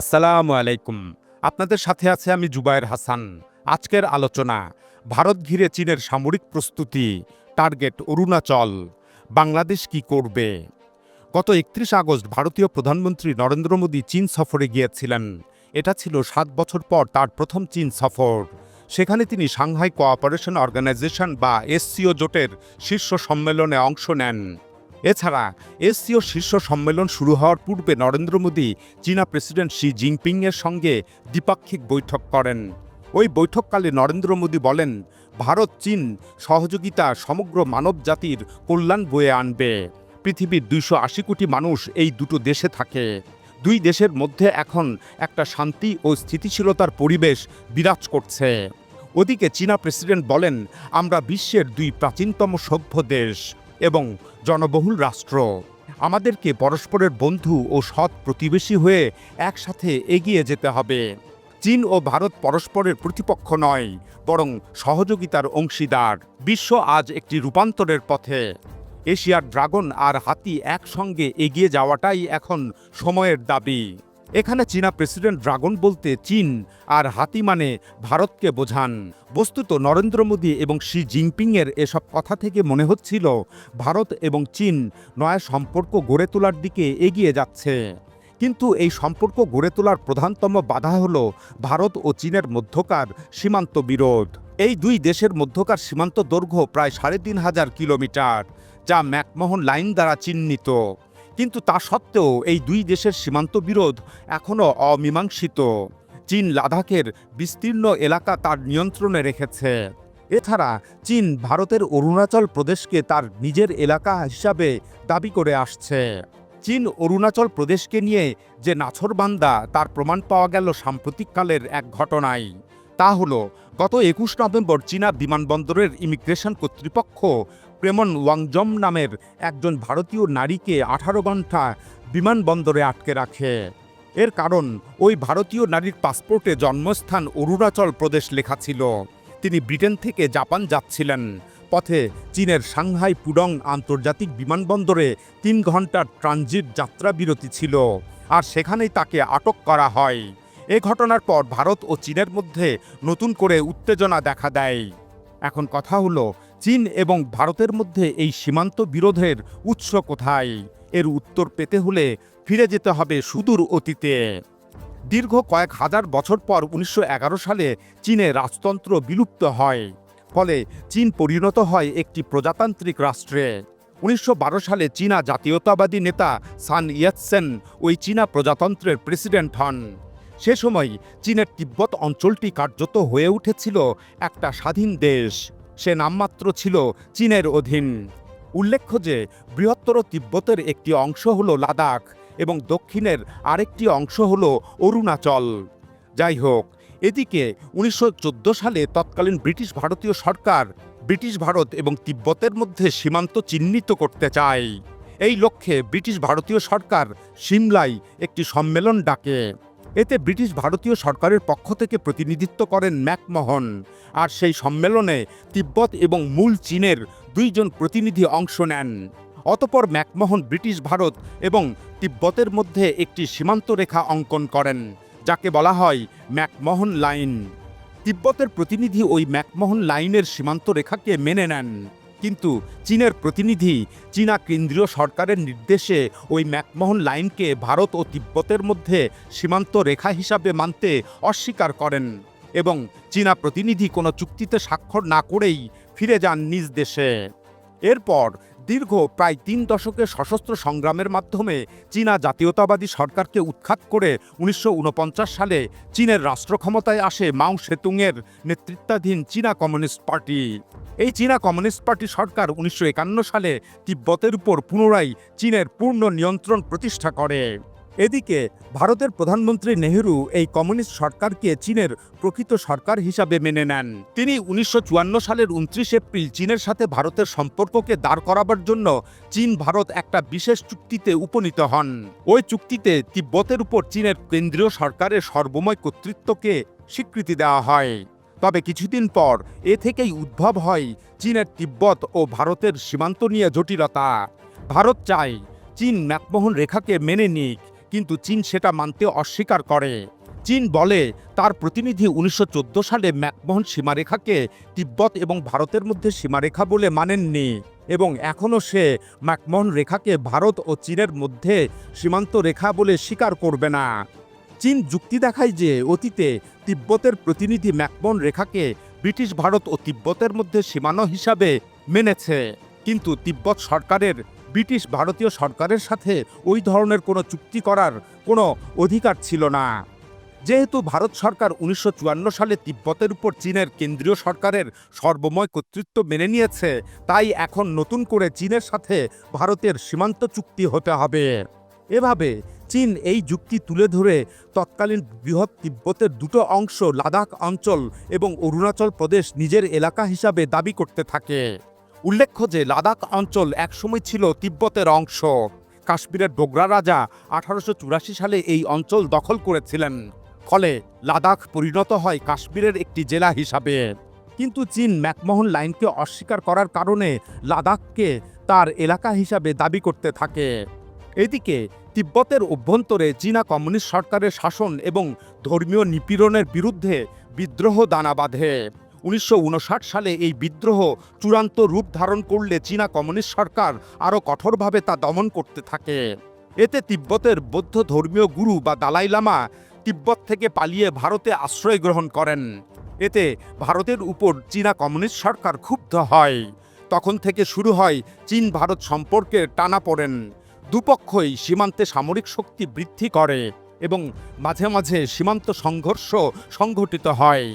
আসসালামু আলাইকুম। আপনাদের সাথে আছে আমি জুবায়ের হাসান। আজকের আলোচনা, ভারত ঘিরে চীনের সামরিক প্রস্তুতি, টার্গেট অরুণাচল, বাংলাদেশ কি করবে? গত একত্রিশ আগস্ট ভারতীয় প্রধানমন্ত্রী নরেন্দ্র মোদী চীন সফরে গিয়েছিলেন। এটা ছিল সাত বছর পর তার প্রথম চীন সফর। সেখানে তিনি সাংহাই কোঅপারেশন অর্গানাইজেশন বা এসসিও জোটের শীর্ষ সম্মেলনে অংশ নেন। এছাড়া এসসিও শীর্ষ সম্মেলন শুরু হওয়ার পূর্বে নরেন্দ্র মোদী চীনা প্রেসিডেন্ট শি জিনপিংয়ের সঙ্গে দ্বিপাক্ষিক বৈঠক করেন। ওই বৈঠককালে নরেন্দ্র মোদী বলেন, ভারত, চীন সহযোগিতা সমগ্র মানব জাতির কল্যাণ বয়ে আনবে। পৃথিবীর দুইশো আশি কোটি মানুষ এই দুটো দেশে থাকে। দুই দেশের মধ্যে এখন একটা শান্তি ও স্থিতিশীলতার পরিবেশ বিরাজ করছে। ওদিকে চীনা প্রেসিডেন্ট বলেন, আমরা বিশ্বের দুই প্রাচীনতম সভ্য দেশ। এবং জনবহুল রাষ্ট্র। আমাদেরকে পরস্পরের বন্ধু ও সৎ প্রতিবেশী হয়ে একসাথে এগিয়ে যেতে হবে। চীন ও ভারত পরস্পরের প্রতিপক্ষ নয়, বরং সহযোগিতার অংশীদার। বিশ্ব আজ একটি রূপান্তরের পথে। এশিয়ার ড্রাগন আর হাতি একসঙ্গে এগিয়ে যাওয়াটাই এখন সময়ের দাবি। এখানে চীনা প্রেসিডেন্ট ড্রাগন বলতে চীন আর হাতি মানে ভারতকে বোঝান। বস্তুত নরেন্দ্র মোদী এবং শি জিনপিংয়ের এসব কথা থেকে মনে হচ্ছিল ভারত এবং চীন নয়া সম্পর্ক গড়ে তোলার দিকে এগিয়ে যাচ্ছে। কিন্তু এই সম্পর্ক গড়ে তোলার প্রধানতম বাধা হল ভারত ও চীনের মধ্যকার সীমান্ত বিরোধ। এই দুই দেশের মধ্যকার সীমান্ত দৈর্ঘ্য প্রায় সাড়ে তিন হাজার কিলোমিটার, যা ম্যাকমোহন লাইন দ্বারা চিহ্নিত। কিন্তু তা সত্ত্বেও এই দুই দেশের সীমান্ত বিরোধ এখনও অমীমাংসিত। চীন লাদাখের বিস্তীর্ণ এলাকা তার নিয়ন্ত্রণে রেখেছে। এছাড়া চীন ভারতের অরুণাচল প্রদেশকে তার নিজের এলাকা হিসাবে দাবি করে আসছে। চীন অরুণাচল প্রদেশকে নিয়ে যে নাছরবান্দা তার প্রমাণ পাওয়া গেল সাম্প্রতিককালের এক ঘটনায়, তা হলো গত একুশ নভেম্বর চীনা বিমানবন্দরের ইমিগ্রেশন কর্তৃপক্ষ প্রেমন ওয়াংজম নামের একজন ভারতীয় নারীকে আঠারো ঘণ্টা বিমানবন্দরে আটকে রাখে। এর কারণ, ওই ভারতীয় নারীর পাসপোর্টে জন্মস্থান অরুণাচল প্রদেশ লেখা ছিল। তিনি ব্রিটেন থেকে জাপান যাচ্ছিলেন। পথে চীনের সাংহাই পুডং আন্তর্জাতিক বিমানবন্দরে তিন ঘণ্টার ট্রানজিট যাত্রা বিরতি ছিল, আর সেখানেই তাকে আটক করা হয়। এ ঘটনার পর ভারত ও চীনের মধ্যে নতুন করে উত্তেজনা দেখা দেয়। এখন কথা হলো, চীন এবং ভারতের মধ্যে এই সীমান্ত বিরোধের উৎস কোথায়? এর উত্তর পেতে হলে ফিরে যেতে হবে সুদূর অতীতে। দীর্ঘ কয়েক হাজার বছর পর উনিশশো এগারো সালে চীনে রাজতন্ত্র বিলুপ্ত হয়, ফলে চীন পরিণত হয় একটি প্রজাতান্ত্রিক রাষ্ট্রে। উনিশশো বারো সালে চীনা জাতীয়তাবাদী নেতা সান ইয়াতসেন ওই চীনা প্রজাতন্ত্রের প্রেসিডেন্ট হন। সে সময় চীনের তিব্বত অঞ্চলটি কার্যত হয়ে উঠেছিল একটা স্বাধীন দেশ। সে নামমাত্র ছিল চীনের অধীন। উল্লেখ্য যে, বৃহত্তর তিব্বতের একটি অংশ হল লাদাখ এবং দক্ষিণের আরেকটি অংশ হল অরুণাচল। যাই হোক, এদিকে উনিশশো চোদ্দ সালে তৎকালীন ব্রিটিশ ভারতীয় সরকার ব্রিটিশ ভারত এবং তিব্বতের মধ্যে সীমান্ত চিহ্নিত করতে চায়। এই লক্ষ্যে ব্রিটিশ ভারতীয় সরকার সিমলায় একটি সম্মেলন ডাকে। এতে ব্রিটিশ ভারতীয় সরকারের পক্ষ থেকে প্রতিনিধিত্ব করেন ম্যাকমোহন। আর সেই সম্মেলনে তিব্বত এবং মূল চীনের দুইজন প্রতিনিধি অংশ নেন। অতপর ম্যাকমোহন ব্রিটিশ ভারত এবং তিব্বতের মধ্যে একটি সীমান্ত রেখা অঙ্কন করেন, যাকে বলা হয় ম্যাকমোহন লাইন। তিব্বতের প্রতিনিধি ওই ম্যাকমোহন লাইনের সীমান্ত রেখাকে মেনে নেন। কিন্তু চীনের প্রতিনিধি, চীনা কেন্দ্রীয় সরকারের নির্দেশে ওই ম্যাকমোহন লাইনকে ভারত ও তিব্বতের মধ্যে সীমান্ত রেখা হিসাবে মানতে অস্বীকার করেন এবং চীনা প্রতিনিধি কোনো চুক্তিতে স্বাক্ষর না করেই ফিরে যান নিজ দেশে। এরপর দীর্ঘ প্রায় তিন দশকের সশস্ত্র সংগ্রামের মাধ্যমে চীনা জাতীয়তাবাদী সরকারকে উৎখাত করে উনিশশো ঊনপঞ্চাশ সালে চীনের রাষ্ট্রক্ষমতায় আসে মাও সেতুংয়ের নেতৃত্বাধীন চীনা কমিউনিস্ট পার্টি। এই চীনা কমিউনিস্ট পার্টি সরকার উনিশশো একান্ন সালে তিব্বতের উপর পুনরায় চীনের পূর্ণ নিয়ন্ত্রণ প্রতিষ্ঠা করে। এদিকে ভারতের প্রধানমন্ত্রী নেহেরু এই কমিউনিস্ট সরকারকে চীনের প্রকৃত সরকার হিসাবে মেনে নেন। তিনি উনিশশো চুয়ান্ন সালের উনত্রিশ এপ্রিল চীনের সাথে ভারতের সম্পর্ককে দাঁড় করাবার জন্য চীন ভারত একটা বিশেষ চুক্তিতে উপনীত হন। ওই চুক্তিতে তিব্বতের উপর চীনের কেন্দ্রীয় সরকারের সর্বময় কর্তৃত্বকে স্বীকৃতি দেওয়া হয়। তবে কিছুদিন পর এ থেকেই উদ্ভব হয় চীনের তিব্বত ও ভারতের সীমান্ত নিয়ে জটিলতা। ভারত চায় চীন ম্যাকমোহন রেখাকে মেনে নিক, কিন্তু চীন সেটা মানতে অস্বীকার করে। চীন বলে তার প্রতিনিধি উনিশশো চোদ্দ সালে ম্যাকমোহন সীমারেখাকে তিব্বত এবং ভারতের মধ্যে সীমারেখা বলে মানেননি এবং এখনও সে ম্যাকমোহন রেখাকে ভারত ও চীনের মধ্যে সীমান্ত রেখা বলে স্বীকার করবে না। চীন যুক্তি দেখায় যে অতীতে তিব্বতের প্রতিনিধি ম্যাকমোহন রেখাকে ব্রিটিশ ভারত ও তিব্বতের মধ্যে সীমানা হিসাবে মেনেছে। কিন্তু তিব্বত সরকারের, ব্রিটিশ ভারতীয় সরকারের সাথে ওই ধরনের কোনো চুক্তি করার কোনো অধিকার ছিল না। যেহেতু ভারত সরকার উনিশশো চুয়ান্ন সালে তিব্বতের উপর চীনের কেন্দ্রীয় সরকারের সর্বময় কর্তৃত্ব মেনে নিয়েছে, তাই এখন নতুন করে চীনের সাথে ভারতের সীমান্ত চুক্তি হতে হবে। এভাবে চীন এই যুক্তি তুলে ধরে তৎকালীন বৃহৎ তিব্বতের দুটো অংশ, লাদাখ অঞ্চল এবং অরুণাচল প্রদেশ নিজের এলাকা হিসাবে দাবি করতে থাকে। উল্লেখ্য যে, লাদাখ অঞ্চল একসময় ছিল তিব্বতের অংশ। কাশ্মীরের ডোগরা রাজা আঠারোশো চুরাশি সালে এই অঞ্চল দখল করেছিলেন। ফলে লাদাখ পরিণত হয় কাশ্মীরের একটি জেলা হিসাবে। কিন্তু চীন ম্যাকমোহন লাইনকে অস্বীকার করার কারণে লাদাখকে তার এলাকা হিসাবে দাবি করতে থাকে। এদিকে তিব্বতের অভ্যন্তরে চীনা কমিউনিস্ট সরকারের শাসন এবং ধর্মীয় নিপীড়নের বিরুদ্ধে বিদ্রোহ দানা বাঁধে। উনিশশো উনষাট সালে এই বিদ্রোহ চূড়ান্ত রূপ ধারণ করলে চীনা কমিউনিস্ট সরকার আরও কঠোরভাবে তা দমন করতে থাকে। এতে তিব্বতের বৌদ্ধ ধর্মীয় গুরু বা দালাই লামা তিব্বত থেকে পালিয়ে ভারতে আশ্রয় গ্রহণ করেন। এতে ভারতের উপর চীনা কমিউনিস্ট সরকার ক্ষুব্ধ হয়। তখন থেকে শুরু হয় চীন ভারত সম্পর্কে টানা পড়েন। দুপক্ষই সীমান্তে সামরিক শক্তি বৃদ্ধি করে এবং মাঝে মাঝে সীমান্ত সংঘর্ষ সংঘটিত হয়।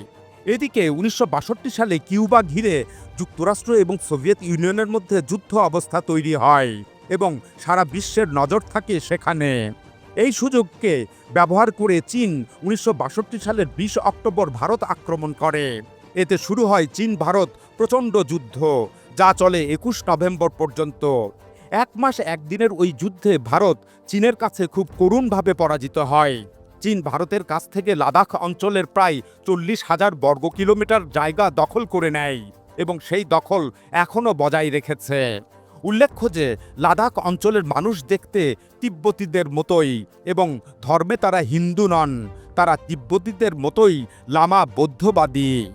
এদিকে উনিশশো বাষট্টি সালে কিউবা ঘিরে যুক্তরাষ্ট্র এবং সোভিয়েত ইউনিয়নের মধ্যে যুদ্ধ অবস্থা তৈরি হয় এবং সারা বিশ্বের নজর থাকে সেখানে। এই সুযোগকে ব্যবহার করে চীন উনিশশো বাষট্টি সালের বিশ অক্টোবর ভারত আক্রমণ করে। এতে শুরু হয় চীন ভারত প্রচণ্ড যুদ্ধ, যা চলে একুশ নভেম্বর পর্যন্ত। এক মাস একদিনের ওই যুদ্ধে ভারত চীনের কাছে খুব করুণভাবে পরাজিত হয়। চীন ভারতের কাছ থেকে লাদাখ অঞ্চলের প্রায় চল্লিশ হাজার বর্গ কিলোমিটার জায়গা দখল করে নেয় এবং সেই দখল এখনও বজায় রেখেছে। উল্লেখ্য যে, লাদাখ অঞ্চলের মানুষ দেখতে তিব্বতীদের মতোই এবং ধর্মে তারা হিন্দু নন, তারা তিব্বতীদের মতোই লামা বৌদ্ধবাদী।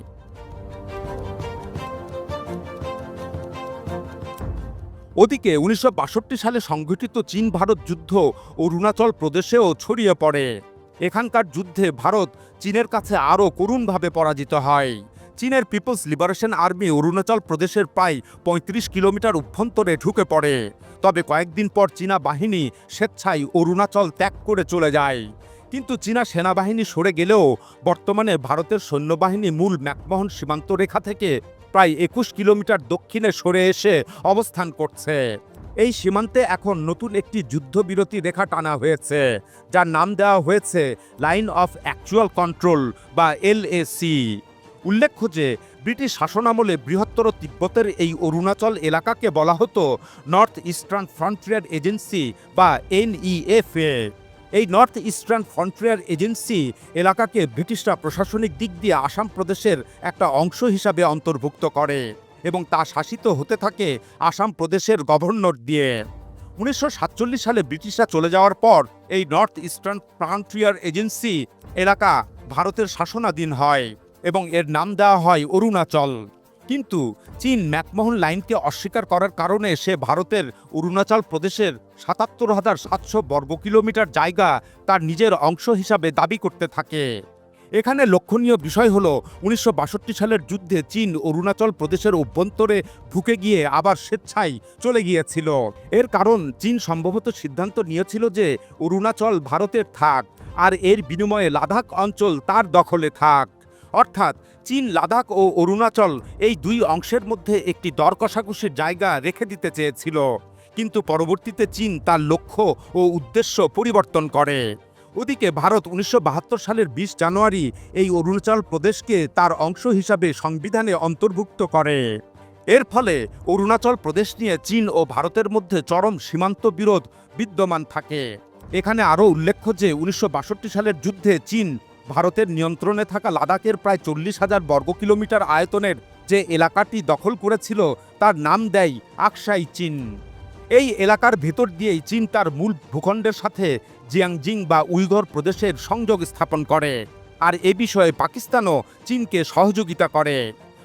ওদিকে উনিশশো বাষট্টি সালে সংঘটিত চীন ভারত যুদ্ধ অরুণাচল প্রদেশেও ছড়িয়ে পড়ে। এখানকার যুদ্ধে ভারত চীনের কাছে আরও করুণভাবে পরাজিত হয়। চীনের পিপলস লিবারেশন আর্মি অরুণাচল প্রদেশের প্রায় ৩৫ কিলোমিটার অভ্যন্তরে ঢুকে পড়ে। তবে কয়েকদিন পর চীনা বাহিনী স্বেচ্ছায় অরুণাচল ত্যাগ করে চলে যায়। কিন্তু চীনা সেনাবাহিনী সরে গেলেও বর্তমানে ভারতের সৈন্যবাহিনী মূল ম্যাকমোহন সীমান্ত রেখা থেকে প্রায় একুশ কিলোমিটার দক্ষিণে সরে এসে অবস্থান করছে। এই সীমান্তে এখন নতুন একটি যুদ্ধবিরতি রেখা টানা হয়েছে, যার নাম দেওয়া হয়েছে লাইন অফ অ্যাকচুয়াল কন্ট্রোল বা এলএসি উল্লেখ্য যে, ব্রিটিশ শাসনামলে বৃহত্তর তিব্বতের এই অরুণাচল এলাকাকে বলা হতো নর্থ ইস্টার্ন ফ্রন্টিয়ার এজেন্সি বা এনইএফএ এই নর্থ ইস্টার্ন ফ্রন্টিয়ার এজেন্সি এলাকাকে ব্রিটিশরা প্রশাসনিক দিক দিয়ে আসাম প্রদেশের একটা অংশ হিসাবে অন্তর্ভুক্ত করে এবং তা শাসিত হতে থাকে আসাম প্রদেশের গভর্নর দিয়ে। উনিশশো সাতচল্লিশ সালে ব্রিটিশরা চলে যাওয়ার পর এই নর্থ ইস্টার্ন ফ্রন্টিয়ার এজেন্সি এলাকা ভারতের শাসনাধীন হয় এবং এর নাম দেওয়া হয় অরুণাচল। কিন্তু চীন ম্যাকমোহন লাইনকে অস্বীকার করার কারণে সে ভারতের অরুণাচল প্রদেশের সাতাত্তর হাজার সাতশো বর্গ কিলোমিটার জায়গা তার নিজের অংশ হিসাবে দাবি করতে থাকে। এখানে লক্ষণীয় বিষয় হল, উনিশশো বাষট্টি সালের যুদ্ধে চীন অরুণাচল প্রদেশের অভ্যন্তরে ঢুকে গিয়ে আবার স্বেচ্ছায় চলে গিয়েছিল। এর কারণ চীন সম্ভবত সিদ্ধান্ত নিয়েছিল যে অরুণাচল ভারতের থাক আর এর বিনিময়ে লাদাখ অঞ্চল তার দখলে থাক। অর্থাৎ চীন, লাদাখ ও অরুণাচল এই দুই অংশের মধ্যে একটি দর কষাকষির জায়গা রেখে দিতে চেয়েছিল। কিন্তু পরবর্তীতে চীন তার লক্ষ্য ও উদ্দেশ্য পরিবর্তন করে। ওদিকে ভারত উনিশশো বাহাত্তর সালের বিশ জানুয়ারি এই অরুণাচল প্রদেশকে তার অংশ হিসাবে সংবিধানে অন্তর্ভুক্ত করে। এর ফলে অরুণাচল প্রদেশ নিয়ে চীন ও ভারতের মধ্যে চরম সীমান্ত বিরোধ বিদ্যমান থাকে। এখানে আরও উল্লেখ্য যে উনিশশো বাষট্টি সালের যুদ্ধে চীন ভারতের নিয়ন্ত্রণে থাকা লাদাখের প্রায় চল্লিশ হাজার বর্গ কিলোমিটার আয়তনের যে এলাকাটি দখল করেছিল, তার নাম দেয় আকসাই চীন। এই এলাকার ভেতর দিয়েই চীন তার মূল ভূখণ্ডের সাথে জিয়াংজিং বা উইঘর প্রদেশের সংযোগ স্থাপন করে। আর এ বিষয়ে পাকিস্তানও চীনকে সহযোগিতা করে।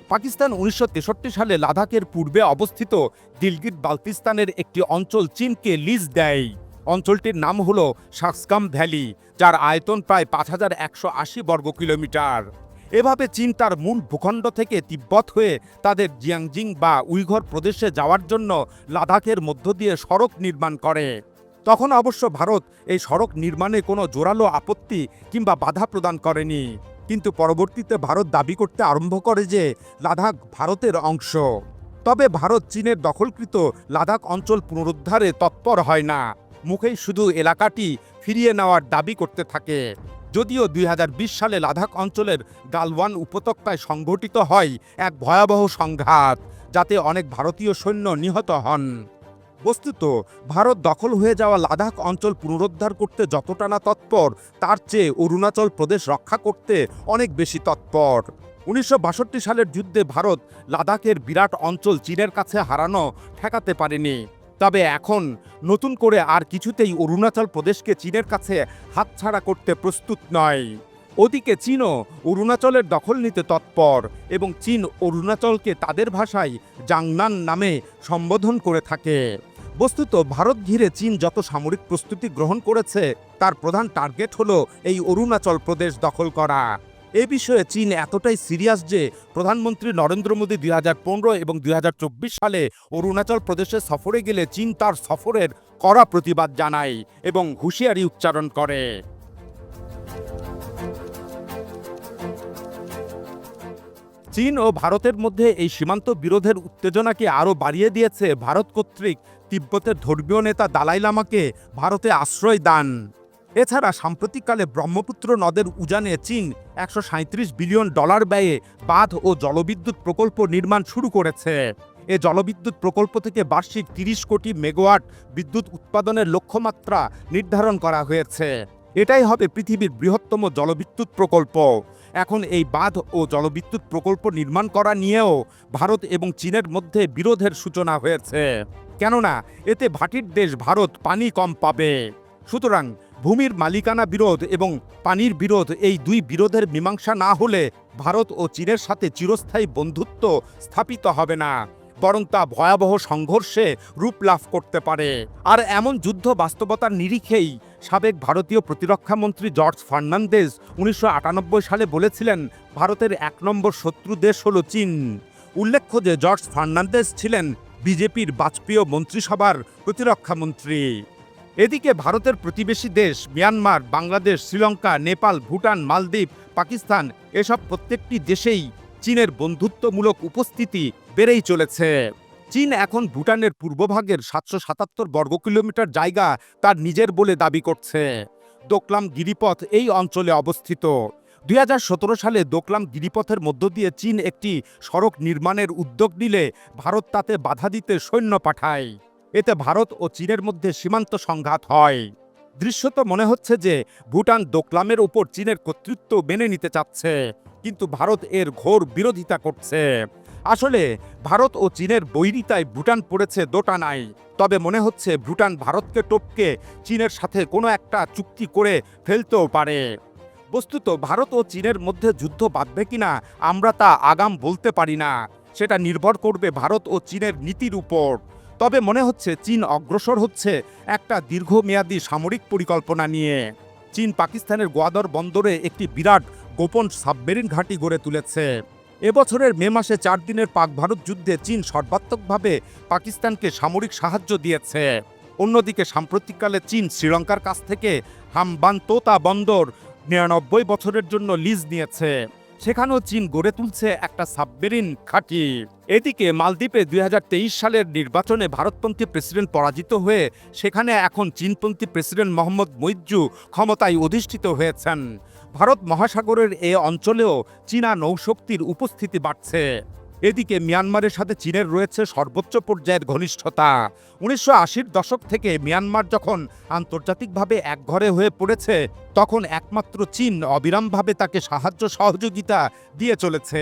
পাকিস্তান উনিশশো তেষট্টি সালে লাদাখের পূর্বে অবস্থিত দিলগিট বালতিস্তানের একটি অঞ্চল চীনকে লিজ দেয়। অঞ্চলটির নাম হল সাকসকাম ভ্যালি, যার আয়তন প্রায় পাঁচ হাজার একশো আশি বর্গ কিলোমিটার। এভাবে চীন তার মূল ভূখণ্ড থেকে তিব্বত হয়ে তাদের জিয়াংজিং বা উইঘর প্রদেশে যাওয়ার জন্য লাদাখের মধ্য দিয়ে সড়ক নির্মাণ করে। তখন অবশ্য ভারত এই সড়ক নির্মাণে কোনো জোরালো আপত্তি কিংবা বাধা প্রদান করেনি। কিন্তু পরবর্তীতে ভারত দাবি করতে আরম্ভ করে যে লাদাখ ভারতের অংশ। তবে ভারত চীনের দখলকৃত লাদাখ অঞ্চল পুনরুদ্ধারে তৎপর হয় না। মুখেই শুধু এলাকাটি ফিরিয়ে নেওয়ার দাবি করতে থাকে। যদিও দুই হাজার বিশ সালে লাদাখ অঞ্চলের গালওয়ান উপত্যকায় সংঘটিত হয় এক ভয়াবহ সংঘাত, যাতে অনেক ভারতীয় সৈন্য নিহত হন। বস্তুত, ভারত দখল হয়ে যাওয়া লাদাখ অঞ্চল পুনরুদ্ধার করতে যতটা না তৎপর, তার চেয়ে অরুণাচল প্রদেশ রক্ষা করতে অনেক বেশি তৎপর। উনিশশো বাষট্টি সালের যুদ্ধে ভারত লাদাখের বিরাট অঞ্চল চীনের কাছে হারানো ঠেকাতে পারেনি। তবে এখন নতুন করে আর কিছুতেই অরুণাচল প্রদেশকে চীনের কাছে হাতছাড়া করতে প্রস্তুত নয়। ওদিকে চীনও অরুণাচলের দখল নিতে তৎপর এবং চীন অরুণাচলকে তাদের ভাষায় জাংনান নামে সম্বোধন করে থাকে। বস্তুত ভারত ঘিরে চীন যত সামরিক প্রস্তুতি গ্রহণ করেছে, তার প্রধান টার্গেট হলো এই অরুণাচল প্রদেশ দখল করা। এ বিষয়ে চীন এতটাই সিরিয়াস যে প্রধানমন্ত্রী নরেন্দ্র মোদী দুই হাজার পনেরো এবং দুই হাজার চব্বিশ সালে অরুণাচল প্রদেশে সফরে গেলে চীন তার সফরের কড়া প্রতিবাদ জানায় এবং হুঁশিয়ারি উচ্চারণ করে। চীন ও ভারতের মধ্যে এই সীমান্ত বিরোধের উত্তেজনাকে আরও বাড়িয়ে দিয়েছে ভারত কর্তৃক তিব্বতের ধর্মীয় নেতা দালাই লামাকে ভারতে আশ্রয় দান। এছাড়া সাম্প্রতিককালে ব্রহ্মপুত্র নদের উজানে চীন একশো সাঁইত্রিশ বিলিয়ন ডলার ব্যয়ে বাঁধ ও জলবিদ্যুৎ প্রকল্প নির্মাণ শুরু করেছে। এ জলবিদ্যুৎ প্রকল্প থেকে বার্ষিক তিরিশ কোটি মেগাওয়াট বিদ্যুৎ উৎপাদনের লক্ষ্যমাত্রা নির্ধারণ করা হয়েছে। এটাই হবে পৃথিবীর বৃহত্তম জলবিদ্যুৎ প্রকল্প। এখন এই বাঁধ ও জলবিদ্যুৎ প্রকল্প নির্মাণ করা নিয়েও ভারত এবং চীনের মধ্যে বিরোধের সূচনা হয়েছে। কেননা, এতে ভাটির দেশ ভারত পানি কম পাবে। সুতরাং ভূমির মালিকানা বিরোধ এবং পানির বিরোধ এই দুই বিরোধের মীমাংসা না হলে ভারত ও চীনের সাথে চিরস্থায়ী বন্ধুত্ব স্থাপিত হবে না, বরং তা ভয়াবহ সংঘর্ষে রূপ লাভ করতে পারে। আর এমন যুদ্ধ বাস্তবতার নিরিখেই সাবেক ভারতীয় প্রতিরক্ষামন্ত্রী জর্জ ফার্নান্দেজ উনিশশো আটানব্বই সালে বলেছিলেন, ভারতের এক নম্বর শত্রু দেশ হল চীন। উল্লেখ্য যে জর্জ ফার্নান্দেজ ছিলেন বিজেপির বাজপেয়ী মন্ত্রিসভার প্রতিরক্ষামন্ত্রী এদিকে ভারতের প্রতিবেশী দেশ মিয়ানমার, বাংলাদেশ, শ্রীলঙ্কা, নেপাল, ভুটান, মালদ্বীপ, পাকিস্তান এসব প্রত্যেকটি দেশেই চীনের বন্ধুত্বমূলক উপস্থিতি বেড়েই চলেছে। চীন এখন ভুটানের পূর্বভাগের সাতশো সাতাত্তর বর্গ কিলোমিটার জায়গা তার নিজের বলে দাবি করছে। দোকলাম গিরিপথ এই অঞ্চলে অবস্থিত। দুই হাজার সতেরো সালে দোকলাম গিরিপথের মধ্য দিয়ে চীন একটি সড়ক নির্মাণের উদ্যোগ নিলে ভারত তাতে বাধা দিতে সৈন্য পাঠায়। এতে ভারত ও চীনের মধ্যে সীমান্ত সংঘাত হয়। দৃশ্যত মনে হচ্ছে যে ভুটান দোকলামের উপর চীনের কর্তৃত্ব মেনে নিতে চাচ্ছে, কিন্তু ভারত এর ঘোর বিরোধিতা করছে। আসলে ভারত ও চীনের বৈরিতায় ভুটান পড়েছে দোটানায় তবে মনে হচ্ছে ভুটান ভারতকে টপকে চীনের সাথে কোনো একটা চুক্তি করে ফেলতেও পারে। বস্তুত ভারত ও চীনের মধ্যে যুদ্ধ বাঁধবে কিনা আমরা তা আগাম বলতে পারি না, সেটা নির্ভর করবে ভারত ও চীনের নীতির উপর। তবে মনে হচ্ছে চীন অগ্রসর হচ্ছে একটা দীর্ঘমেয়াদী সামরিক পরিকল্পনা নিয়ে। চীন পাকিস্তানের গোয়াদর বন্দরে একটি বিরাট গোপন সাবমেরিন ঘাঁটি গড়ে তুলেছে। এবছরের মে মাসে চার দিনের পাক ভারত যুদ্ধে চীন সর্বাত্মকভাবে পাকিস্তানকে সামরিক সাহায্য দিয়েছে। অন্যদিকে সাম্প্রতিককালে চীন শ্রীলঙ্কার কাছ থেকে হামবান্তোতা বন্দর নিরানব্বই বছরের জন্য লিজ নিয়েছে। সেখানেও চীন গড়ে তুলছে একটা সাবমেরিন ঘাঁটি। এদিকে মালদ্বীপে দুই হাজার তেইশ সালের নির্বাচনে ভারতপন্থী প্রেসিডেন্ট পরাজিত হয়ে সেখানে এখন চীনপন্থী প্রেসিডেন্ট মোহাম্মদ মৈজু ক্ষমতায় অধিষ্ঠিত হয়েছেন। ভারত মহাসাগরের এ অঞ্চলেও চীনা নৌশক্তির উপস্থিতি বাড়ছে। এদিকে মিয়ানমারের সাথে চীনের রয়েছে সর্বোচ্চ পর্যায়ের ঘনিষ্ঠতা। উনিশশো আশির দশক থেকে মিয়ানমার যখন আন্তর্জাতিকভাবে একঘরে হয়ে পড়েছে, তখন একমাত্র চীন অবিরামভাবে তাকে সাহায্য সহযোগিতা দিয়ে চলেছে।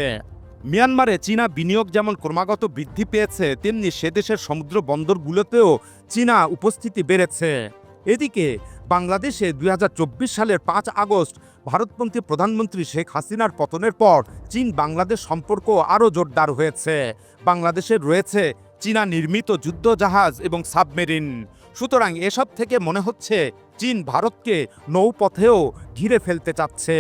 মিয়ানমারে চীনা বিনিয়োগ যেমন ক্রমাগত বৃদ্ধি পেয়েছে, তেমনি সে দেশের সমুদ্র বন্দরগুলোতেও চীনা উপস্থিতি বেড়েছে। এদিকে বাংলাদেশে দুই হাজার চব্বিশ সালের পাঁচ আগস্ট ভারতপন্থী প্রধানমন্ত্রী শেখ হাসিনার পতনের পর চীন বাংলাদেশ সম্পর্ক আরও জোরদার হয়েছে। বাংলাদেশের রয়েছে চীনা নির্মিত যুদ্ধজাহাজ এবং সাবমেরিন। সুতরাং এসব থেকে মনে হচ্ছে চীন ভারতকে নৌপথেও ঘিরে ফেলতে চাচ্ছে।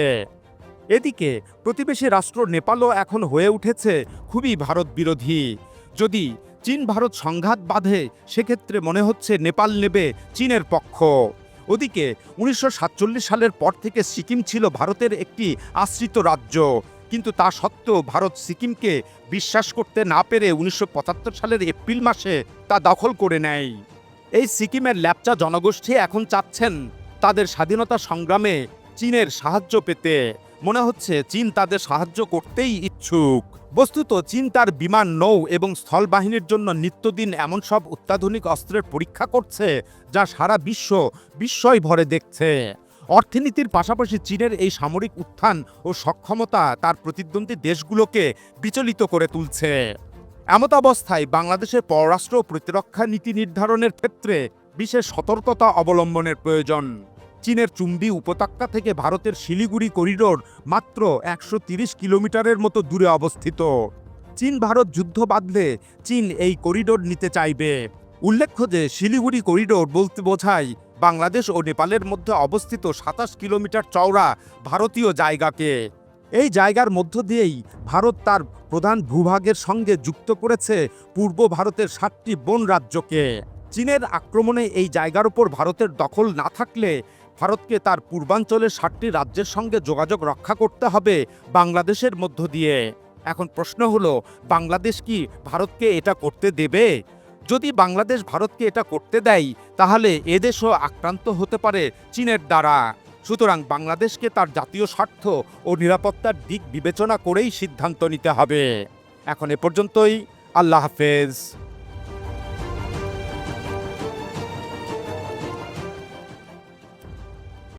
এদিকে প্রতিবেশী রাষ্ট্র নেপালও এখন হয়ে উঠেছে খুবই ভারত বিরোধী যদি চীন ভারত সংঘাত বাঁধে, সেক্ষেত্রে মনে হচ্ছে নেপাল নেবে চীনের পক্ষ। ওদিকে, উনিশশো সাতচল্লিশ সালের পর থেকে সিকিম ছিল ভারতের একটি আশ্রিত রাজ্য। কিন্তু তা সত্ত্বেও ভারত সিকিমকে বিশ্বাস করতে না পেরে উনিশশো পঁচাত্তর সালের এপ্রিল মাসে তা দখল করে নেয়। এই সিকিমের ল্যাপচা জনগোষ্ঠী এখন চাচ্ছেন তাদের স্বাধীনতা সংগ্রামে চীনের সাহায্য পেতে। মনে হচ্ছে চীন তাদের সাহায্য করতেই ইচ্ছুক। বস্তুত, চীন তার বিমান নৌ এবং স্থল বাহিনীর জন্য নিত্যদিন এমন সব অত্যাধুনিক অস্ত্রের পরীক্ষা করছে যা সারা বিশ্ব বিস্ময় ভরে দেখছে। অর্থনীতির পাশাপাশি চীনের এই সামরিক উত্থান ও সক্ষমতা তার প্রতিদ্বন্দ্বী দেশগুলোকে বিচলিত করে তুলছে। এমত অবস্থায় বাংলাদেশের পররাষ্ট্র প্রতিরক্ষা নীতি নির্ধারণের ক্ষেত্রে বিশেষ সতর্কতা অবলম্বনের প্রয়োজন। চীনের চুম্বি উপত্যকা থেকে ভারতের শিলিগুড়ি করিডোর মাত্র একশো কিলোমিটারের মতো দূরে অবস্থিত। চীন ভারত যুদ্ধ বাঁধলে চীন এই করিডোর নিতে চাইবে। উল্লেখ্য যে, শিলিগুড়ি করিডোর বলতে বোঝায় বাংলাদেশ ও নেপালের মধ্যে অবস্থিত সাতাশ কিলোমিটার চওড়া ভারতীয় জায়গাকে। এই জায়গার মধ্য দিয়েই ভারত তার প্রধান ভূভাগের সঙ্গে যুক্ত করেছে পূর্ব ভারতের সাতটি বন রাজ্যকে। চীনের আক্রমণে এই জায়গার উপর ভারতের দখল না থাকলে ভারতকে তার পূর্বাঞ্চলের সাতটি রাজ্যের সঙ্গে যোগাযোগ রক্ষা করতে হবে বাংলাদেশের মধ্য দিয়ে। এখন প্রশ্ন হলো, বাংলাদেশ কি ভারতকে এটা করতে দেবে? যদি বাংলাদেশ ভারতকে এটা করতে দেয়, তাহলে এদেশও আক্রান্ত হতে পারে চীনের দ্বারা। সুতরাং বাংলাদেশকে তার জাতীয় স্বার্থ ও নিরাপত্তার দিক বিবেচনা করেই সিদ্ধান্ত নিতে হবে। এখন এ পর্যন্তই। আল্লাহ হাফেজ।